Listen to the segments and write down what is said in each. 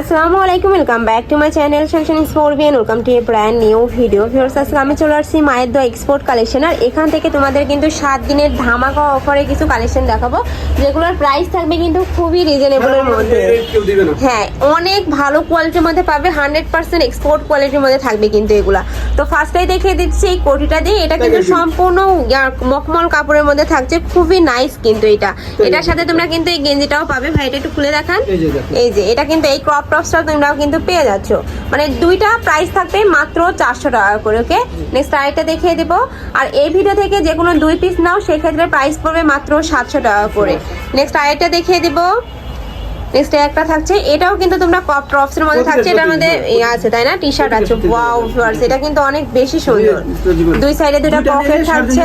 আসসালামু আলাইকুম welcome back to my channel শানশান স্পোর্বিয়ান welcome to a brand new video viewers আজকে আমি চলে আসছি মায়ের দোয়া এক্সপোর্ট কালেকশন আর এখান থেকে তোমাদের কিন্তু সাত দিনের ধামাকা অফারে কিছু কালেকশন দেখাবো যেগুলোর প্রাইস থাকবে কিন্তু খুবই রিজনেবলের মধ্যে। না। হ্যাঁ অনেক ভালো কোয়ালিটির মধ্যে পাবে হান্ড্রেড পার্সেন্ট এক্সপোর্ট কোয়ালিটির মধ্যে থাকবে কিন্তু এগুলা। তো ফার্স্টেই দেখিয়ে দিচ্ছি এই কোটিটা দিয়ে এটা কিন্তু সম্পূর্ণ মখমল কাপড়ের মধ্যে থাকছে খুবই নাইস কিন্তু এটা। এটার সাথে তোমরা কিন্তু এই গেঞ্জিটাও পাবে। ভাই এটা একটু খুলে দেখান। এই যে এই যে এটা কিন্তু এই ক্রপ টপসটা তোমরাও কিন্তু পেয়ে যাচ্ছ। মানে দুইটা প্রাইস থাকবে মাত্র চারশো টাকা করে ওকে নেক্সট আরেকটা দেখিয়ে দিব। আর এই ভিডিও থেকে যে কোনো দুই পিস নাও সেক্ষেত্রে প্রাইস পড়বে মাত্র সাতশো টাকা করে। নেক্সট আরেকটা দেখিয়ে দিব। নেক্সট একটা থাকছে এটাও কিন্তু তোমরা ক্রপ টপসের মধ্যে থাকছে এটার মধ্যে ইয়ে আছে তাই না? টি শার্ট আছে। ওয়াও ভিউয়ার্স এটা কিন্তু অনেক বেশি সুন্দর। দুই সাইডে দুটো পকেট থাকছে।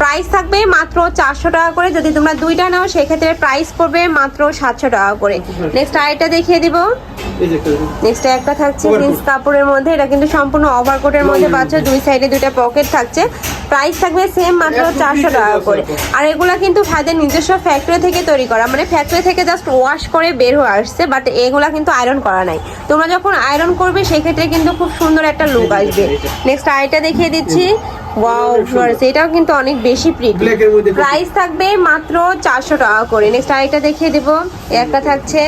প্রাইস থাকবে মাত্র চারশো টাকা করে। যদি তোমরা দুইটা নাও সেক্ষেত্রে প্রাইস পড়বে মাত্র সাতশো টাকা করে। নেক্সট আরেকটা দেখিয়ে দিব। নেক্সট একটা থাকছে জিন্স কাপড়ের মধ্যে। এটা কিন্তু সম্পূর্ণ ওভারকোটের মধ্যে পাচ্ছ। দুই সাইডে দুইটা পকেট থাকছে। প্রাইস থাকবে সেম মাত্র চারশো টাকা করে। আর এগুলা কিন্তু ভাইদের নিজস্ব ফ্যাক্টরি থেকে তৈরি করা। মানে ফ্যাক্টরি থেকে জাস্ট ওয়াশ করে বের হয়ে আসছে বাট এগুলা কিন্তু আয়রন করা নাই। তোমরা যখন আয়রন করবে সেক্ষেত্রে কিন্তু খুব সুন্দর একটা লুক আসবে। নেক্সট আরেকটা দেখিয়ে দিচ্ছি। ওয়াও ভিউয়ার্স এটাও কিন্তু অনেক বেশি প্রিটি প্রাইস থাকবে মাত্র চারশো টাকা করে। নেক্সট আরেকটা দেখিয়ে দেবো। একটা থাকছে।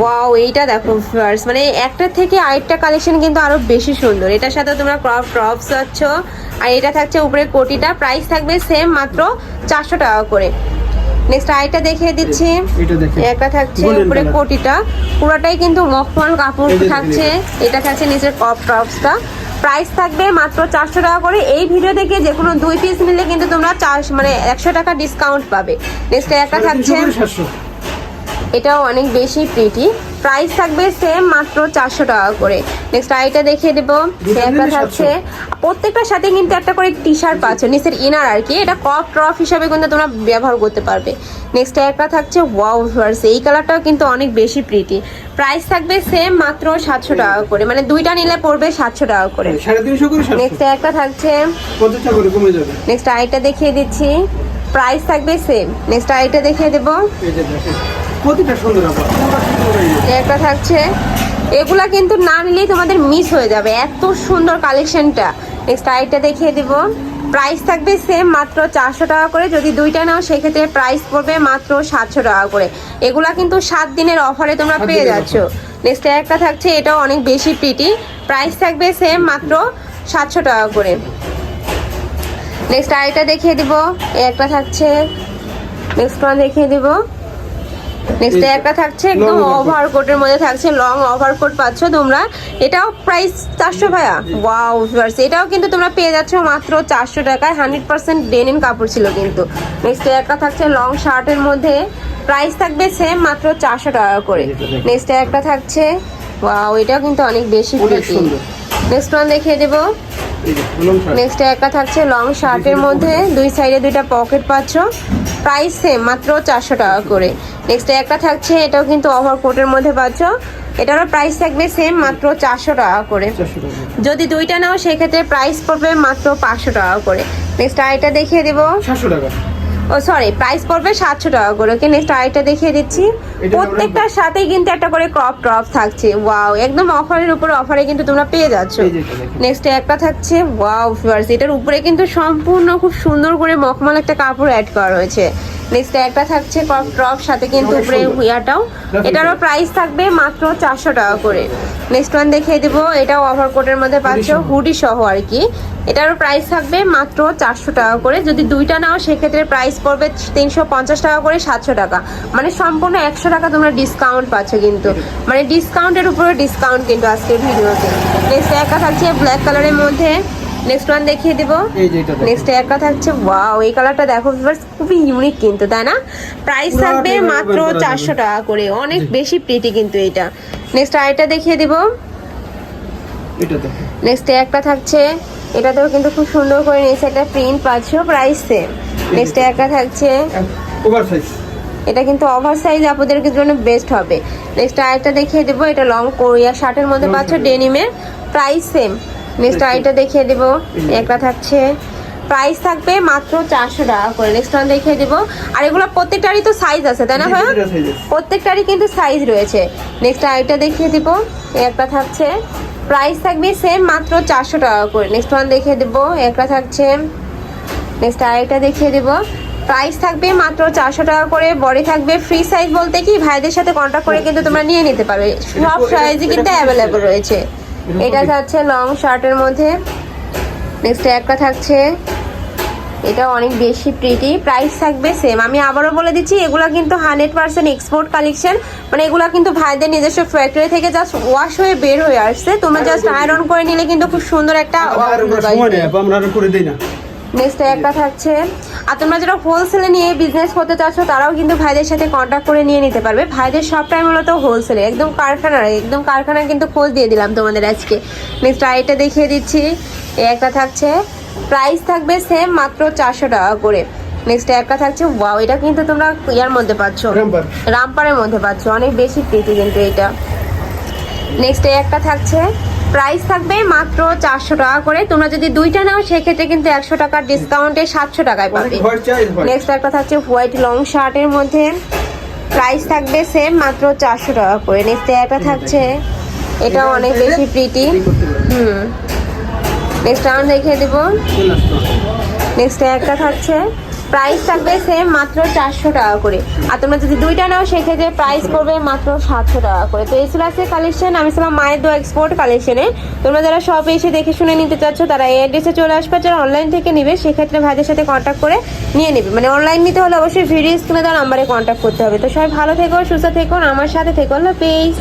ওয়াও এইটা দেখো ভিউয়ার্স মানে একটা থেকে আরেকটা কালেকশন কিন্তু আরও বেশি সুন্দর। এটার সাথে তোমরা ক্রপ টপস পাচ্ছ। আর এটা থাকছে উপরে কোটিটা। প্রাইস থাকবে সেম মাত্র চারশো টাকা করে। নেক্সট আরেকটা দেখিয়ে দিচ্ছি। এটা একটা থাকছে উপরে। কোটিটা। পুরোটাই কিন্তু মখমল কাপড় থাকছে। এটা থাকছে নিচের ক্রপ টপসটা প্রাইস থাকবে মাত্র চারশো টাকা করে। এই ভিডিও থেকে যে কোনো দুই পিস নিলে কিন্তু তোমরা চার মানে একশো টাকা ডিসকাউন্ট পাবে। নেক্সট একটা থাকছে এটাও অনেক বেশি প্রিটি প্রাইস থাকবে সেম মাত্র চারশো টাকা করে। নেক্সট আইটা দেখিয়ে দেবো। একটা থাকছে প্রত্যেকটার সাথে কিন্তু একটা করে টি শার্ট পাচ্ছ। নিচের ইনার আর কি এটা কপ ট্রফ হিসাবে কিন্তু তোমরা ব্যবহার করতে পারবে। নেক্সট একটা থাকছে ওয়াও ভার্স এই কালারটাও কিন্তু অনেক বেশি প্রিটি প্রাইস থাকবে সেম মাত্র সাতশো টাকা করে। মানে দুইটা নিলে পড়বে সাতশো টাকা করে। করে নেক্সট একটা থাকছে পঞ্চাশ টাকা করে কমে যাবে। নেক্সট আইটা দেখিয়ে দিচ্ছি। প্রাইস থাকবে সেম নেক্সট আইটা দেখিয়ে দেবো। প্রতিটা সুন্দর। একটা থাকছে। এগুলা কিন্তু না নিলেই তোমাদের মিস হয়ে যাবে। এত সুন্দর কালেকশনটা নেক্সট আরেকটা দেখিয়ে দিব। প্রাইস থাকবে সেম মাত্র চারশো টাকা করে। যদি দুইটা নাও সেক্ষেত্রে প্রাইস পড়বে মাত্র সাতশো টাকা করে। এগুলা কিন্তু সাত দিনের অফারে তোমরা পেয়ে যাচ্ছ। নেক্সট একটা থাকছে এটাও অনেক বেশি প্রিটি প্রাইস থাকবে সেম মাত্র সাতশো টাকা করে। নেক্সট আরেকটা দেখিয়ে দিব। একটা থাকছে। নেক্সট ওয়ান দেখিয়ে দিব। নেক্সট একটা থাকছে একদম overcoat। ওভারকোটের মধ্যে থাকছে লং ওভারকোট পাচ্ছ তোমরা। এটাও প্রাইস চারশো ভাইয়া। ওয়াও ভিউয়ার্স এটাও কিন্তু তোমরা পেয়ে যাচ্ছ মাত্র চারশো টাকায়। হান্ড্রেড পার্সেন্ট ডেনিন কাপড় ছিল কিন্তু। নেক্সট একটা থাকছে লং শার্টের মধ্যে। প্রাইস থাকবে সেম মাত্র চারশো টাকা করে। নেক্সট একটা থাকছে। ওয়াও এটাও কিন্তু অনেক বেশি নেক্সট ওয়ান দেখিয়ে দেবো। নেক্সট একটা থাকছে লং শার্টের মধ্যে। দুই সাইডে দুইটা পকেট পাচ্ছ। প্রাইস সেম মাত্র চারশো টাকা করে। নেক্সট একটা থাকছে এটাও কিন্তু ওভার কোটের মধ্যে পাচ্ছ। এটারও প্রাইস থাকবে সেম মাত্র চারশো টাকা করে। যদি দুইটা নাও সেক্ষেত্রে প্রাইস পড়বে মাত্র পাঁচশো টাকা করে। নেক্সট আর এটা দেখিয়ে দেবো। টাকা। ও সরি প্রাইস পড়বে সাতশো টাকা করে। ওকে নেক্সট আরেকটা দেখিয়ে দিচ্ছি। প্রত্যেকটার সাথেই কিন্তু একটা করে ক্রপ টপ থাকছে। ওয়াও একদম অফারের উপরে অফারে কিন্তু তোমরা পেয়ে যাচ্ছ। নেক্সট একটা থাকছে। ওয়াও ফিওয়ার্স এটার উপরে কিন্তু সম্পূর্ণ খুব সুন্দর করে মখমল একটা কাপড় অ্যাড করা রয়েছে। নেক্সট একটা থাকছে ক্রপ টপ সাথে কিন্তু উপরে হুইয়াটাও এটারও প্রাইস থাকবে মাত্র চারশো টাকা করে। নেক্সট ওয়ান দেখিয়ে দেবো এটাও ওভারকোটের মধ্যে পাচ্ছ হুডি সহ আর কি। এটারও প্রাইস থাকবে মাত্র চারশো টাকা করে। যদি দুইটা নাও সেক্ষেত্রে প্রাইস পড়বে তিনশো পঞ্চাশ টাকা করে সাতশো টাকা। মানে সম্পূর্ণ একশো টাকা তোমরা ডিসকাউন্ট পাচ্ছ কিন্তু। মানে ডিসকাউন্টের উপরে ডিসকাউন্ট কিন্তু আজকের ভিডিওতে। নেক্সট একা থাকছে ব্ল্যাক কালারের মধ্যে। নেক্সট ওয়ান দেখিয়ে দেবো। নেক্সট একটা থাকছে ওয়াও এই কালারটা দেখো ভিউয়ার্স খুবই ইউনিক কিন্তু তাই না? প্রাইস থাকবে মাত্র চারশো টাকা করে অনেক বেশি প্রিটি কিন্তু এটা। নেক্সট আরেকটা দেখিয়ে দিব। নেক্সট একটা থাকছে এটাতেও কিন্তু খুব সুন্দর করে নিয়েছে একটা প্রিন্ট পাচ্ছ প্রাইস সেম নেক্সট একটা থাকছে। Oversize। এটা কিন্তু ওভার সাইজ আপনাদের জন্য বেস্ট হবে। নেক্সট আরেকটা দেখিয়ে দেবো এটা লং কোরিয়া শার্টের মধ্যে পাচ্ছ ডেনিমের প্রাইস সেম নেক্সট আইটা দেখিয়ে দেবো। একটা থাকছে প্রাইস থাকবে মাত্র চারশো টাকা করে। নেক্সট ওয়ান দেখিয়ে দেবো। আর এগুলো প্রত্যেকটারই তো সাইজ আছে তাই না ভাইয়া? আছে। প্রত্যেকটারই কিন্তু সাইজ রয়েছে। নেক্সট আরেকটা দেখিয়ে দিব। একটা থাকছে। প্রাইস থাকবে সেম মাত্র চারশো টাকা করে। নেক্সট ওয়ান দেখিয়ে দেবো। একটা থাকছে। নেক্সট আরেকটা দেখিয়ে দেব। প্রাইস থাকবে মাত্র চারশো টাকা করে। বডি থাকবে ফ্রি সাইজ বলতে কি? ভাইদের সাথে কন্ট্যাক্ট করে কিন্তু তোমরা নিয়ে নিতে পারবে। সব সাইজই কিন্তু অ্যাভেলেবল রয়েছে। এটা থাকছে লং শার্টের মধ্যে। নেক্সট একটা থাকছে। এটা অনেক বেশি প্রিটি প্রাইস থাকবে সেম আমি আবারও বলে দিচ্ছি এগুলা কিন্তু হান্ড্রেড পার্সেন্ট এক্সপোর্ট কালেকশন মানে এগুলা কিন্তু ভাইদের নিজস্ব ফ্যাক্টরি থেকে জাস্ট ওয়াশ হয়ে বের হয়ে আসছে। তোমরা জাস্ট আয়রন করে নিলে কিন্তু খুব সুন্দর একটা নেক্সট একটা থাকছে। আর তোমরা যারা হোলসেলে নিয়ে বিজনেস করতে চাচ্ছ তারাও কিন্তু ভাইদের সাথে কন্ট্যাক্ট করে নিয়ে নিতে পারবে। ভাইদের সব টাইম মূলত হোলসেলে একদম কারখানার একদম কারখানার কিন্তু খোঁজ দিয়ে দিলাম তোমাদের আজকে। নেক্সট আইটা দেখিয়ে দিচ্ছি। এই একটা থাকছে। প্রাইস থাকবে সেম মাত্র চারশো টাকা করে। নেক্সট একটা থাকছে। ওয়াও এটা কিন্তু তোমরা ইয়ার মধ্যে পাচ্ছ। রামপার। রামপারের মধ্যে পাচ্ছ। অনেক বেশি প্রীতি কিন্তু এটা। নেক্সট একটা থাকছে। প্রাইস থাকবে মাত্র চারশো টাকা করে। তোমরা যদি দুইটা নাও সেক্ষেত্রে কিন্তু একশো টাকার ডিসকাউন্টে সাতশো টাকায় পাবে। নেক্সট একটা থাকছে হোয়াইট লং শার্টের মধ্যে। প্রাইস থাকবে সেম মাত্র চারশো টাকা করে। নেক্সট একটা থাকছে এটা অনেক বেশি প্রিটি। হুম। নেক্সট আমি দেখিয়ে দেবো। নেক্সট একটা থাকছে প্রাইস থাকবে সেম মাত্র চারশো টাকা করে। আর তোমরা যদি দুইটা নাও, সেক্ষেত্রে প্রাইস পড়বে মাত্র সাতশো টাকা করে। তো ছিল আজকে কালেকশন আমি ছিলাম মায়ের দো এক্সপোর্ট কালেকশনে তোমরা যারা সব এসে দেখে শুনে নিতে চাচ্ছ, তারা এই অ্যাড্রেসে চলে আসবে। যারা অনলাইন থেকে নিবে, সেক্ষেত্রে ভাইদের সাথে কন্ট্যাক্ট করে নিয়ে নেবে। মানে অনলাইন নিতে হলে অবশ্যই ভিডিও স্ক্রিনে দেওয়া নাম্বারে কন্ট্যাক্ট করতে হবে। তো সবাই ভালো থেকো, সুস্থ থেকো আমার সাথে থেকো। আল্লাহ পেজ